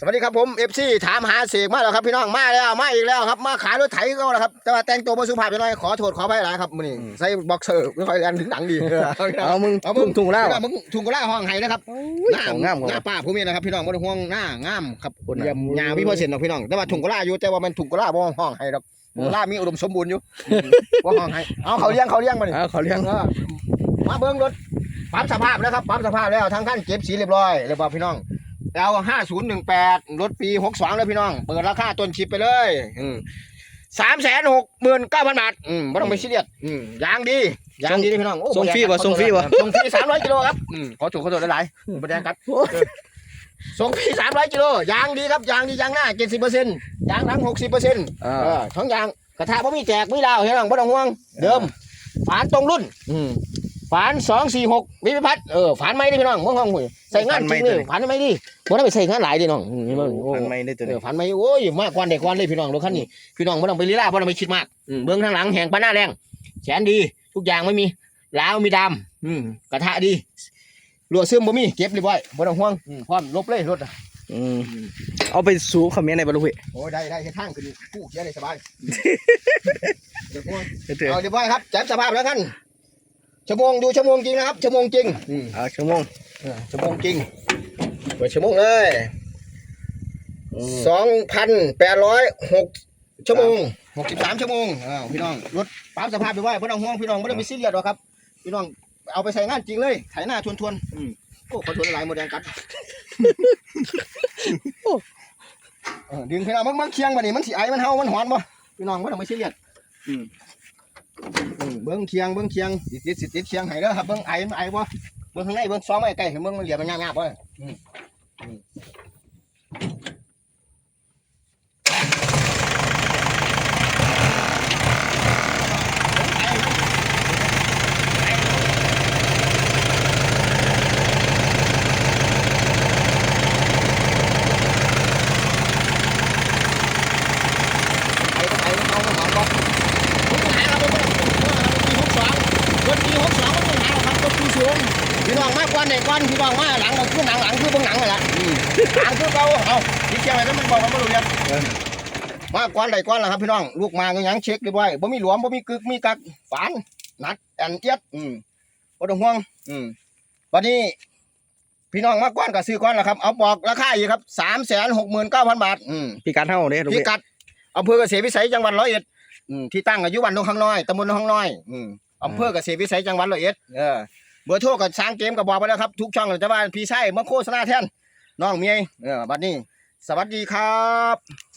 สวัสดีครับผมเอฟซีถามหาเสกมาแล้วครับพี่น้องมาแล้วมาอีกแล้วครับมาขายรถไถก็แล้วครับแต่ว่าแต่งตัวมาสุภาพไปหน่อยขอโทษขอไปหลายครับมื้อนี้ใส่บ็อกเซอร์ไม่ค่อยแลนถึงหนังดีเออเอามึงเอาทุ่งทุ่งแล้วมึงถุงกระล่าห้องไห้นะครับหน้าของงามของหน้าป้าผมนี่นะครับพี่น้องบ่ได้ห่วงหน้างามครับคนน่ะเยี่ยมยามีเปอร์เซ็นต์หรอกพี่น้องแต่ว่าถุงกระล่าอยู่แต่ว่ามันถุงกระล่าบ่ห้องไห้ดอกถุงกระล่ามีอุดมสมบูรณ์อยู่บ่ห้องไห้เอาเขาเลี้ยงเขาเลี้ยงมานี่เอาเขาเลี้ยงเออมาเบิ้งรถปั๊มสภาพแล้วครับปั๊มสภาพแล้วทั้งขั้นเก็บสีเรียบร้อยเรียบร้อยพี่น้อง เอาห้าศูนย์หนึ่งแปดรถปีหกสองเลยพี่น้อง เปิดราคาต้นชิปไปเลยสามแสนหกหมื่นเก้าพันบาทอืมไม่ต้องไปซีเรียสอืมยางดียางดีนี่พี่น้องโอ้ส่งฟรีบ่บ่ส่งฟรีบ่ส่งฟรีสามร้อยกิโลครับอืมขอถูกขอโทษหลายๆไม่ได้ครับส่งฟรีสามร้อยกิโลยางดีครับยางดียางหน้าเจ็ดสิบเปอร์เซ็นต์ยางหลังหกสิบเปอร์เซ็นต์อ่าเออท้องยางกระทะพ่มีแจกไม่ลาวเห็นหรอไม่ต้องห่วงเดิมฝานตรงรุ่น อืม ฝานสองสี่หกวิพิพัฒน์เออฝานไม่ได้พี่น้องม่วงห้องหุยใส่งานจริงเลยฝานไม่ดีบ่ได้ไปใส่งานหลายเดิน้องอืมนี่มันโอ้อันไม่ได้ตัวเอนี้อฝานไม่โอ้ยมากกว่าเด็กกว่าเลยพี่น้องรถคันนี้พี่น้องไม่ต้องไปลีลาบ่ต้องไปคิดมากอืมเบื้องทางหลังแหงปานหน้าแรงแขนดี ทุกอย่างไม่มีล้าวมีดำอืมกระทะดีรัวซึมบ่มีเก็บเรียบร้อยบ่ต้องห่วงอืมพร้อมลบเลยรถอะอืมเอาไปสู่คอมเมนต์ในบรรลุพี่โอ้ยได้ได้เฮ็ดทางขึ้นกู้เขียนได้สบายเดี๋ยวห่วงเถื่อเอาเรียบร้อยครับจับสภาพแล้วกัน ชั่วโมงดูชั่วโมงจริงนะครับชั่วโมงจริงอืมเอาชั่วโมงเออชั่วโมงจริงเปิดชั่วโมงเลยสองพันแปดร้อยหกชั่วโมงหกสิบสามชั่วโมงอ้าวพี่น้องรถปั๊มสภาพไปไว้พี่น้องห่วงพี่น้องไม่ต้องไปซีเรียสหรอกครับ พี่น้องเอาไปใส่งานจริงเลยไถหน้าทวนทวนๆอืมโอ้ขอทวนหลายโมเดลกัดเออดึงพี่น้องมึงมึงเคียงมาดิมันสีไอมันเฮามันหอนบ่พี่น้องไม่ต้องไปซีเรียสอืมอืม เบิ้งเคียงเบิ้งเคียงสิติดสิติดเคียงให้แล้วครับเบิ้งไอ้ไอ้บ่เบิ้งข้างในเบิ้งซ้อมไอ้ไก่เห็นเบิ้งมันเหลี่ยมมันงามๆเว้ยอืมอืมไปก็ไปเอาก็หอมบ่ผมหาเราบ่รถปีหกสองรถปีหกสองมันต้องหาเราครับรถปีสูง พี่น้องมากกว่าไหนกว่าพี่น้องมาหลังเราคือหนังหลังคือเบื้องหลังนั่นแหละหลังคือเก่าเอาพี่เชียงอะไรนั้นมันบอกกันไม่รู้เรื่องมากกว่าไหนกว่าล่ะครับพี่น้องลูกมาก็ยังเช็คเรียบร้อยบ่มีหลวมบ่มีกึกมีกักฝานนัดแอนเอียดอืมบ่ต้องห่วงอืมวันนี้พี่น้องมากกว่าก็ซื้อก่อนล่ะครับ เอาบอกราคาอีกครับสามแสนหกหมื่นเก้าพันบาทอืมพี่การเท่าเด้ลูกพิพี่กัดอำเภอเกษตรวิสัยจังหวัดร้อยเอ็ดอืมที่ตั้งอยู่บ้านดงข้างน้อยตำบลดงข้างน้อยอืมอำเภอเกษตรวิสัยจังหวัดร้อยเอ็ดเออ เบอร์โทรกับสร้างเกมกับบอกไปแล้วครับ ทุกช่องจะว่าพี่ใช่มาโฆษณาแทนน้องเมียเออบัดนี้ สวัสดีครับ